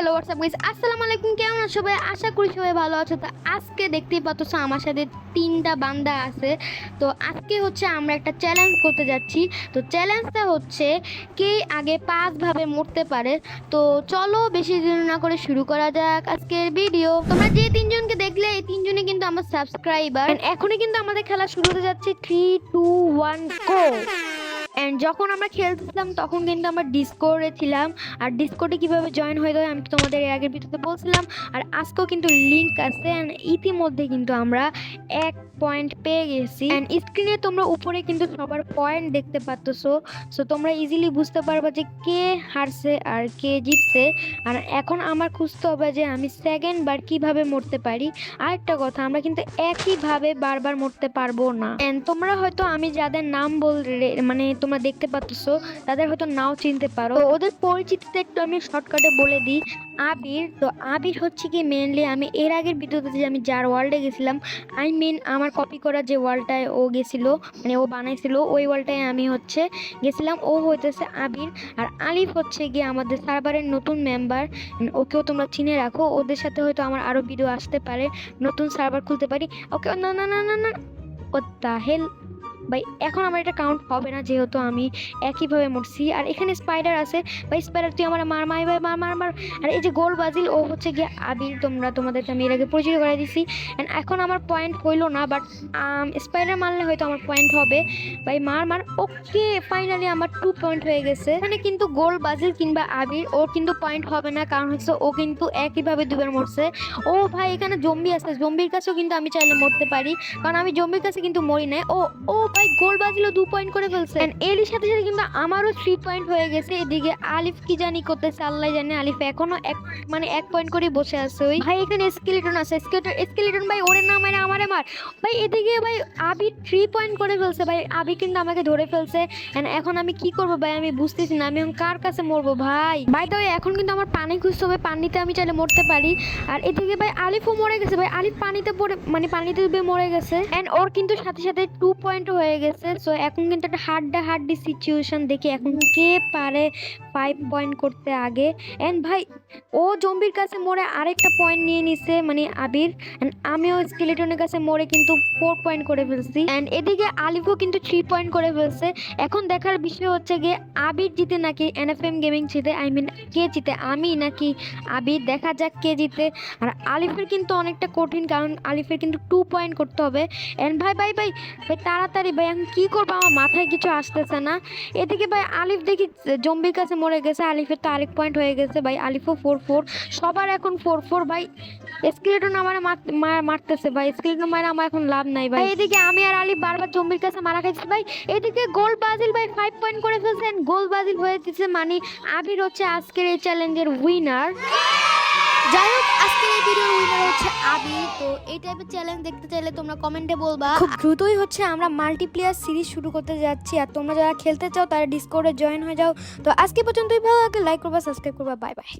Hello WhatsApp guys আসসালামু আলাইকুম, কেমন সবাই? আশা করি সবাই ভালো আছো। তো আজকে দেখতেই পাচ্ছ আমার সাথে তিনটা বান্দা আছে। তো আজকে হচ্ছে আমরা একটা চ্যালেঞ্জ করতে যাচ্ছি। তো চ্যালেঞ্জটা হচ্ছে কে আগে পাঁচভাবে মরতে পারে। তো চলো বেশি দেরি না করে শুরু করা যাক আজকের ভিডিও তোমরা যে তিনজনকে দেখলে, এই তিনজনই কিন্তু আমার সাবস্ক্রাইবার এখনই কিন্তু আমাদের খেলা শুরু হতে যাচ্ছে। Three two one go and যখন আমরা খেলতেছিলাম তখন কিন্তু আমরা ডিসকোরে ছিলাম। আর ডিসকোডে কীভাবে জয়েন হয়ে যায় আমি তোমাদের এর আগের ভিডিওতে বলছিলাম। আর আজকেও কিন্তু লিঙ্ক আছে অ্যান্ড ইতিমধ্যে কিন্তু আমরা এক পয়েন্ট পেয়ে গেছি। অ্যান্ড স্ক্রিনে তোমরা উপরে কিন্তু সবার পয়েন্ট দেখতে পাচ্ছো সো তোমরা ইজিলি বুঝতে পারবা যে কে হারছে আর কে জিতছে। আর এখন আমার খুঁজতে হবে যে আমি সেকেন্ড বার কীভাবে মরতে পারি। আর একটা কথা, আমরা কিন্তু একইভাবে বারবার মরতে পারব না। অ্যান্ড তোমরা হয়তো আমি যাদের নাম বল মানে তোমরা দেখতে পাচ্ছ, তাদের হয়তো নাও চিনতে পারো। ওদের পরিচিতিতে একটু আমি শর্টকাটে বলে দিই, আবির। তো আবির হচ্ছে কি মেনলি আমি এর আগের ভিডিওতে যে আমি যার ওয়ার্ল্ডে গেছিলাম আই মিন আমার কপি করা যে ওয়ার্ল্ডটায় ও গেছিল মানে ও বানাইছিল, ওই ওয়ার্ল্ডটায় আমি হচ্ছে গেছিলাম। ও হইতেছে আবির আর আলিফ হচ্ছে গিয়ে আমাদের সার্ভারের নতুন মেম্বার ওকেও তোমরা চিনে রাখো। ওদের সাথে হয়তো আমার আরও ভিডিও আসতে পারে, নতুন সার্ভার খুলতে পারি। ওকে, না না না না না ও দ্য হেল ভাই, এখন আমার এটা কাউন্ট হবে না যেহেতু আমি একইভাবে মরছি। আর এখানে স্পাইডার আছে। ভাই স্পাইডার তুই আমার মার মাই ভাই, মার মার মার। আর এই যে গোল বাজিল, ও হচ্ছে গিয়ে আবির, তোমরা তোমাদেরকে আমি এর আগে পরিচয় করে দিছি। অ্যান্ড এখন আমার পয়েন্ট হইল না বাট স্পাইডার মারলে হয়তো আমার পয়েন্ট হবে। ভাই, মার মার ওকে ফাইনালি আমার টু পয়েন্ট হয়ে গেছে। এখানে কিন্তু গোল বাজিল কিংবা আবির, ওর কিন্তু পয়েন্ট হবে না, কারণ হচ্ছে ও কিন্তু একইভাবে দুবার মরছে। ও ভাই, এখানে জম্বি আছে। জম্বির কাছেও কিন্তু আমি চাইলে মরতে পারি। কারণ আমি জম্বির কাছে কিন্তু মরি নাই। ও ও ভাই গোল বাজিল দু পয়েন্ট করে ফেলছে। এরই সাথে সাথে কিন্তু আমারও থ্রি পয়েন্ট হয়ে গেছে। এদিকে আলিফ কি জানি করতেছে, আল্লাহ জানে। আলিফ এখনও এক মানে এক পয়েন্ট করে বসে আছে ওই। ভাই, এখানে স্কেলিটন আছে। স্কেলিটন স্কেলিটন ভাই, ওরে না মানে আমারে মার। ভাই, এদিকে ভাই, আবি থ্রি পয়েন্ট করে ফেলছে। ভাই, আবি কিন্তু আমাকে ধরে ফেলছে। এখন আমি কি করব ভাই? আমি বুঝতেছি না। আমি এখন কার কাছে মরবো ভাই? ভাই তো এখন কিন্তু আমার পানি খুঁজতে হবে। পানিতে আমি চাইলে মরতে পারি। আর এদিকে ভাই, আলিফও মরে গেছে। ভাই, আলিফ পানিতে পড়ে মানে পানিতে ডুবে মরে গেছে। এন্ড ওর কিন্তু সাথে সাথে টু পয়েন্ট হয়ে গেছে। সো এখন কিন্তু একটা হাড্ডা হাড্ডি সিচুয়েশন দেখি এখন কে পারে ফাইভ পয়েন্ট করতে আগে। এন্ড ভাই, ও জম্বির কাছে মরে আরেকটা পয়েন্ট নিয়ে নিছে মানে আবির। এন্ড আমিও স্কেলেটনের কাছে মরে কিন্তু ফোর পয়েন্ট করে ফেলছি। এন্ড এদিকে আলিফও কিন্তু থ্রি পয়েন্ট করে ফেলছে। এখন দেখার বিষয় হচ্ছে গিয়ে আবির জিতে নাকি এনএফএম গেমিং জিতে? আই মিন কে জিতে? আমি নাকি আবির? দেখা যাক কে জিতে। আর আলিফের কিন্তু অনেকটা কঠিন, কারণ আলিফের কিন্তু টু পয়েন্ট করতে হবে। এন্ড ভাই ভাই ভাই ভাই, তাড়াতাড়ি ভাই আমি কী করব? আমার মাথায় কিছু আসতেছে না। এদিকে ভাই, আলিফ দেখি, জম্বির কাছে মরে গেছে। আলিফের তো আরেক পয়েন্ট হয়ে গেছে ভাই। আলিফও ফোর ফোর সবার এখন ফোর ফোর ভাই। স্কেলেটন আমার মারতেছে ভাই। স্কেলেটন মারা আমার এখন লাভ নাই ভাই। এদিকে আমি আর আলিফ বারবার জম্বির কাছে মারা খাইছি ভাই। এদিকে গোল বাজিল ভাই ফাইভ পয়েন্ট করে ফেলছেন গোল বাজিল হয়ে দিচ্ছে মানে আবির হচ্ছে আজকের এই চ্যালেঞ্জের উইনার যাই হোক, আজকের এই উইনার হচ্ছে আবি, তো এই টাইপের চ্যালেঞ্জ দেখতে চাইলে তোমরা কমেন্টে বলবা। খুব দ্রুতই হচ্ছে আমরা মাল্টিপ্লেয়ার সিরিজ শুরু করতে যাচ্ছি, আর তোমরা যারা খেলতে চাও তারা ডিসকর্ডে জয়েন হয়ে যাও। তো আজকে পর্যন্তই, ভালো লাগে লাইক করবা সাবস্ক্রাইব করবা বাই বাই